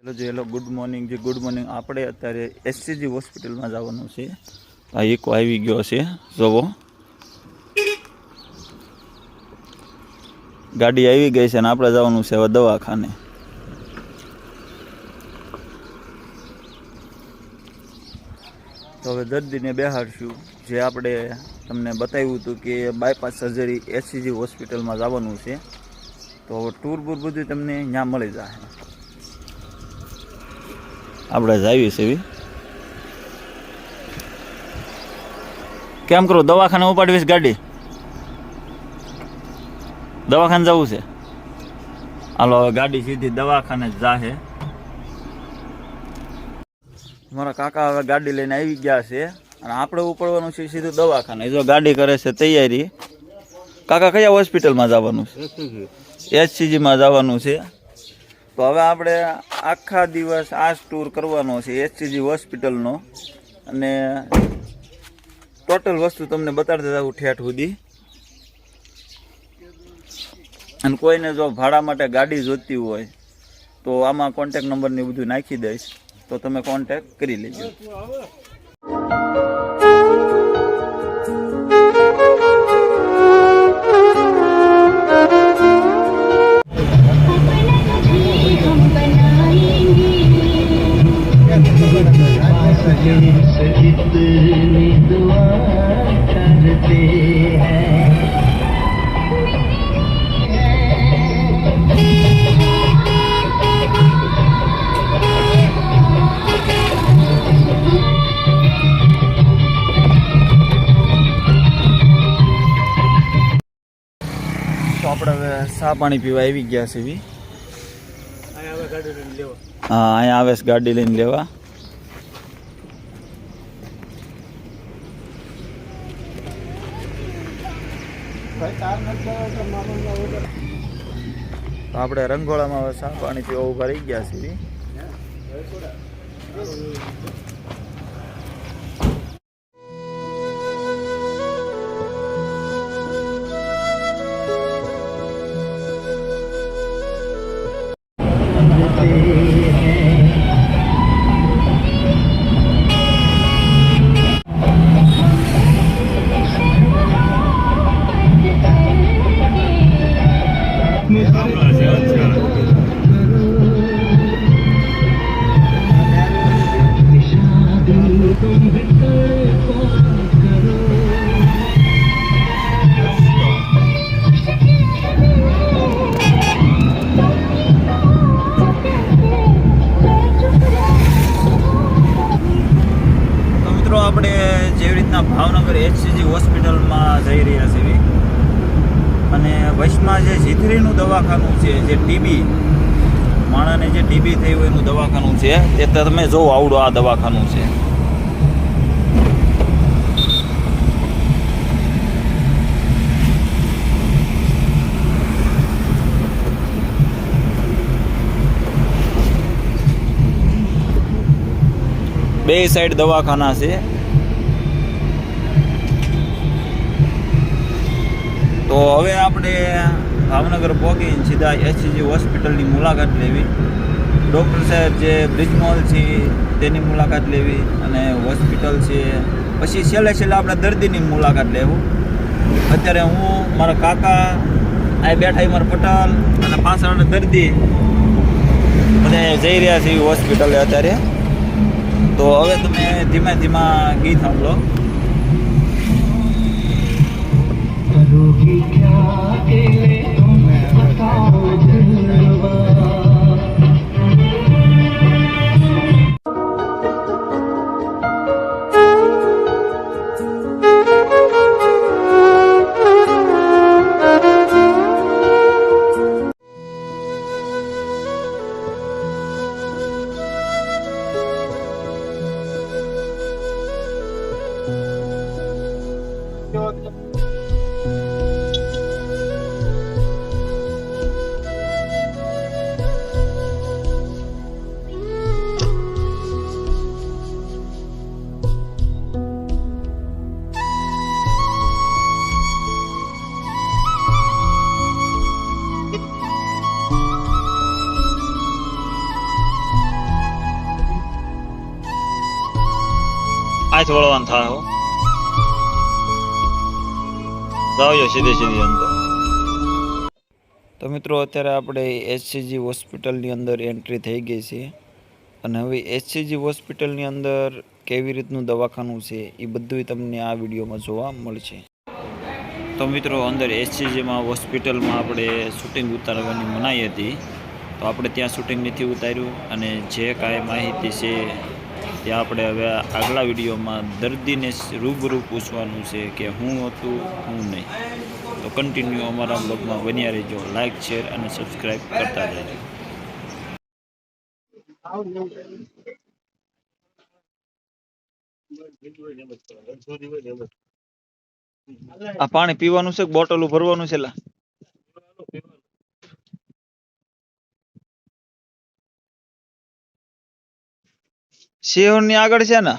Hello જે hello, good morning, જે, good morning. આપણે અત્યારે એસસીજી હોસ્પિટલમાં જવાનું છે. આ એક આવી ગયો છે, જોવો. ગાડી આવી ગઈ છે અને આપણે જવાનું છે હવે દવાખાને. તો હવે દર્દીને બેહાડશું. જે આપણે તમને બતાવ્યું હતું કે બાયપાસ સર્જરી એસસીજી હોસ્પિટલમાં જવાનું છે. તો ટૂર બૂર બધું તમને ત્યાં મળી જશે આપણે જાવી છે કેમ કરું દવાખાને ઉપાડવીશ ગાડી? દવાખાને જવું છે. હાલો હવે ગાડી સીધી દવાખાને જ જાહે. મારા કાકા હવે ગાડી લઈને આવી ગયા છે અને આપણે ઉપડવાનું છે સીધું દવાખાને. જો ગાડી કરે છે તૈયારી. કાકા કયા હોસ્પિટલમાં જવાનું છે? એચસીજીમાં જવાનું છે. તો હવે આપણે આખા દિવસ આ ટૂર કરવાનો છે એચસીજી હોસ્પિટલનો અને ટોટલ વસ્તુ તમને બતાડતા જાઉં ઠેઠ સુધી. અને કોઈને જો ભાડા માટે ગાડી જોતી હોય, તો આમાં કોન્ટેક નંબરની બધું નાખી દઈશ. તો તમે કોન્ટેક કરી લેજો. जितनी दुआ करते हैं તો આપણે હવે ચા પાણી પીવા આવી ગયા છે બી હા અહીંયા આવે છે ગાડી લઈને લેવા આપણે રંગોળામાં પીવા ઊભા રહી ગયા છે રીતના ભાવનગર એચસીજી હોસ્પિટલમાં જઈ રહ્યા છીએ અને વચમાં જે જીથરીનું દવાખાનું છે, જે ટીબી માણસને જે ટીબી થઈ હોય એનું દવાખાનું છે તે તમે જોવો આવડો આ દવાખાનું છે. બે સાઈડ દવાખાના છે. તો હવે આપણે ભાવનગર પહોંચીને સીધા એચસીજી હોસ્પિટલની મુલાકાત લેવી. ડૉક્ટર સાહેબ જે બ્રિજમોલ છે, તેની મુલાકાત લેવી અને હોસ્પિટલ છે. પછી છેલ્લે છેલ્લે આપણે દર્દીની મુલાકાત લેવું. અત્યારે હું, મારા કાકા, આ બેઠા મારા પટેલ અને પાછળ દર્દી બધા જઈ રહ્યા છે હોસ્પિટલે અત્યારે. તો હવે તમે ધીમે ધીમા ગીત સાંભળો. આંખ વળવાનું સીધે સીધી અંદર. તો મિત્રો, અત્યારે આપણે એસસીજી હોસ્પિટલની અંદર એન્ટ્રી થઈ ગઈ છે. અને હવે એસસીજી હોસ્પિટલની અંદર કેવી રીતનું દવાખાનું છે, એ બધું તમને આ વિડીયોમાં જોવા મળશે. તો મિત્રો, અંદર એસસીજીમાં હોસ્પિટલમાં આપણે શૂટિંગ ઉતારવાની મનાઈ હતી. તો આપણે ત્યાં શૂટિંગ નથી ઉતાર્યું અને જે કાંઈ માહિતી છે તે આપણે હવે આગલા વિડીયોમાં દર્દીને રૂબરૂ પૂછવાનું છે કે હું હતું, હું નહીં. તો કન્ટિન્યુ અમારા બ્લોગમાં બન્યા રહેજો. લાઇક શેર અને સબસ્ક્રાઈબ કરતા રહેજો. આ પાણી પીવાનું છે બોટલ ભરવાનું છે લા? શિહોર આગળ છે ને?